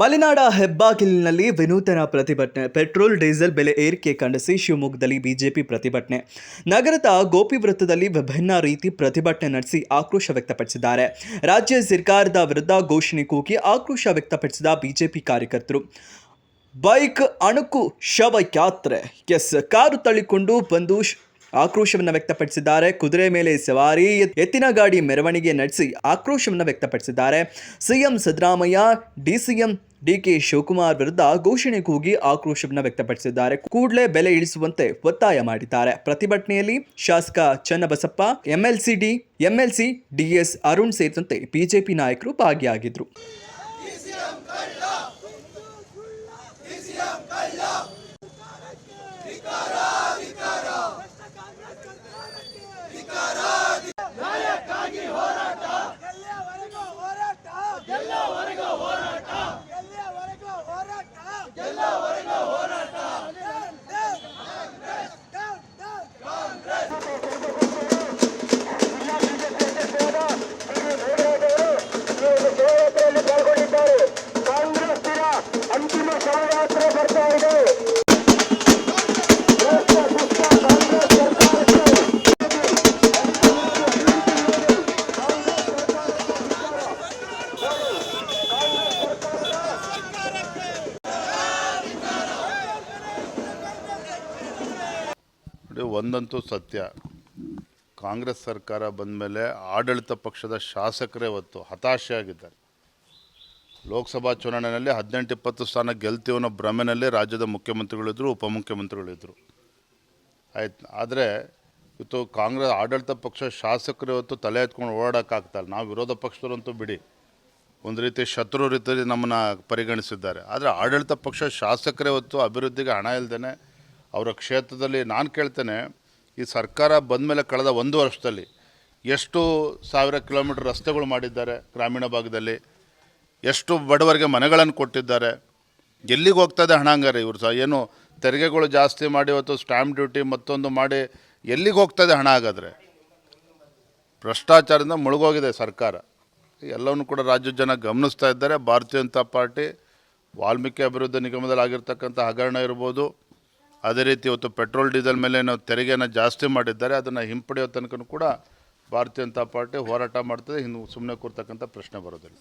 ಮಲೆನಾಡ ಹೆಬ್ಬಾಗಿಲಿನಲ್ಲಿ ವಿನೂತನ ಪ್ರತಿಭಟನೆ. ಪೆಟ್ರೋಲ್, ಡೀಸೆಲ್ ಬೆಲೆ ಏರಿಕೆ ಖಂಡಿಸಿ ಶಿವಮೊಗ್ಗದಲ್ಲಿ ಬಿಜೆಪಿ ಪ್ರತಿಭಟನೆ. ನಗರದ ಗೋಪಿ ವೃತ್ತದಲ್ಲಿ ವಿಭಿನ್ನ ರೀತಿ ಪ್ರತಿಭಟನೆ ನಡೆಸಿ ಆಕ್ರೋಶ ವ್ಯಕ್ತಪಡಿಸಿದ್ದಾರೆ. ರಾಜ್ಯ ಸರ್ಕಾರದ ವಿರುದ್ಧ ಘೋಷಣೆ ಕೂಗಿ ಆಕ್ರೋಶ ವ್ಯಕ್ತಪಡಿಸಿದ ಬಿಜೆಪಿ ಕಾರ್ಯಕರ್ತರು. ಬೈಕ್ ಅಣುಕು ಶವ ಯಾತ್ರೆ. ಎಸ್, ಕಾರು ತಳ್ಳಿಕೊಂಡು ಬಂದು ಆಕ್ರೋಶವನ್ನು ವ್ಯಕ್ತಪಡಿಸಿದ್ದಾರೆ. ಕುದುರೆ ಮೇಲೆ ಸವಾರಿ, ಎತ್ತಿನ ಗಾಡಿ ಮೆರವಣಿಗೆ ನಡೆಸಿ ಆಕ್ರೋಶವನ್ನು ವ್ಯಕ್ತಪಡಿಸಿದ್ದಾರೆ. CM Siddaramaiah, DCM DK Shivakumar ವಿರುದ್ಧ ಘೋಷಣೆ ಕೂಗಿ ಆಕ್ರೋಶವನ್ನು ವ್ಯಕ್ತಪಡಿಸಿದ್ದಾರೆ. ಕೂಡಲೇ ಬೆಲೆ ಇಳಿಸುವಂತೆ ಒತ್ತಾಯ ಮಾಡಿದ್ದಾರೆ. ಪ್ರತಿಭಟನೆಯಲ್ಲಿ ಶಾಸಕ Channabasappa MLC D MLC DS Arun ಸೇರಿದಂತೆ ಬಿಜೆಪಿ ನಾಯಕರು ಭಾಗಿಯಾಗಿದ್ದರು. ಒಂದಂತೂ ಸತ್ಯ. ಕಾಂಗ್ರೆಸ್ ಸರ್ಕಾರ ಬಂದ ಮೇಲೆ ಆಡಳಿತ ಪಕ್ಷದ ಶಾಸಕರೇ ಹೊತ್ತು ಹತಾಶೆಯಾಗಿದ್ದಾರೆ. ಲೋಕಸಭಾ ಚುನಾವಣೆಯಲ್ಲಿ ಹದಿನೆಂಟು ಇಪ್ಪತ್ತು ಸ್ಥಾನ ಗೆಲ್ತೀವಿ ಅನ್ನೋ ಭ್ರಮೆನಲ್ಲಿ ರಾಜ್ಯದ ಮುಖ್ಯಮಂತ್ರಿಗಳಿದ್ದರು ಉಪಮುಖ್ಯಮಂತ್ರಿಗಳಿದ್ದರು ಆಯ್ತು, ಆದರೆ ಇವತ್ತು ಕಾಂಗ್ರೆಸ್ ಆಡಳಿತ ಪಕ್ಷ ಶಾಸಕರು ಇವತ್ತು ತಲೆ ಎತ್ಕೊಂಡು ಓಡಾಡೋಕ್ಕಾಗ್ತಾಯಿಲ್ಲ ನಾವು ವಿರೋಧ ಪಕ್ಷದವರಂತೂ ಬಿಡಿ. ಒಂದು ರೀತಿ ಶತ್ರು ರೀತಿಯಲ್ಲಿ ನಮ್ಮನ್ನು ಪರಿಗಣಿಸಿದ್ದಾರೆ. ಆದರೆ ಆಡಳಿತ ಪಕ್ಷ ಶಾಸಕರೇ ಹೊತ್ತು ಅಭಿವೃದ್ಧಿಗೆ ಹಣ ಇಲ್ಲದೇ ಅವರ ಕ್ಷೇತ್ರದಲ್ಲಿ ನಾನು ಕೇಳ್ತೇನೆ, ಈ ಸರ್ಕಾರ ಬಂದ ಮೇಲೆ ಕಳೆದ ಒಂದು ವರ್ಷದಲ್ಲಿ ಎಷ್ಟು ಸಾವಿರ ಕಿಲೋಮೀಟರ್ ರಸ್ತೆಗಳು ಮಾಡಿದ್ದಾರೆ ಗ್ರಾಮೀಣ ಭಾಗದಲ್ಲಿ, ಎಷ್ಟು ಬಡವರಿಗೆ ಮನೆಗಳನ್ನು ಕೊಟ್ಟಿದ್ದಾರೆ, ಎಲ್ಲಿಗೆ ಹೋಗ್ತದೆ ಹಣ ಹಂಗಾರೆ ಇವರು ಸಹ? ಏನು ತೆರಿಗೆಗಳು ಜಾಸ್ತಿ ಮಾಡಿ ಇವತ್ತು ಸ್ಟ್ಯಾಂಪ್ ಡ್ಯೂಟಿ ಮತ್ತೊಂದು ಮಾಡಿ ಎಲ್ಲಿಗೆ ಹೋಗ್ತದೆ ಹಣ ಹಾಗಾದರೆ? ಭ್ರಷ್ಟಾಚಾರದಿಂದ ಮುಳುಗೋಗಿದೆ ಸರ್ಕಾರ. ಎಲ್ಲವನ್ನು ಕೂಡ ರಾಜ್ಯದ ಜನ ಗಮನಿಸ್ತಾ ಇದ್ದಾರೆ. ಭಾರತೀಯ ಜನತಾ ಪಾರ್ಟಿ ವಾಲ್ಮೀಕಿ ಅಭಿವೃದ್ಧಿ ನಿಗಮದಲ್ಲಿ ಆಗಿರ್ತಕ್ಕಂಥ ಹಗರಣ ಇರ್ಬೋದು. ಅದೇ ರೀತಿ ಇವತ್ತು ಪೆಟ್ರೋಲ್, ಡೀಸೆಲ್ ಮೇಲೆ ನಾವು ತೆರಿಗೆಯನ್ನು ಜಾಸ್ತಿ ಮಾಡಿದ್ದಾರೆ. ಅದನ್ನು ಹಿಂಪಡೆಯೋ ತನಕ ಕೂಡ ಭಾರತೀಯ ಜನತಾ ಪಾರ್ಟಿ ಹೋರಾಟ ಮಾಡ್ತದೆ. ಇನ್ನು ಸುಮ್ಮನೆ ಕೂರ್ತಕ್ಕಂಥ ಪ್ರಶ್ನೆ ಬರೋದಿಲ್ಲ.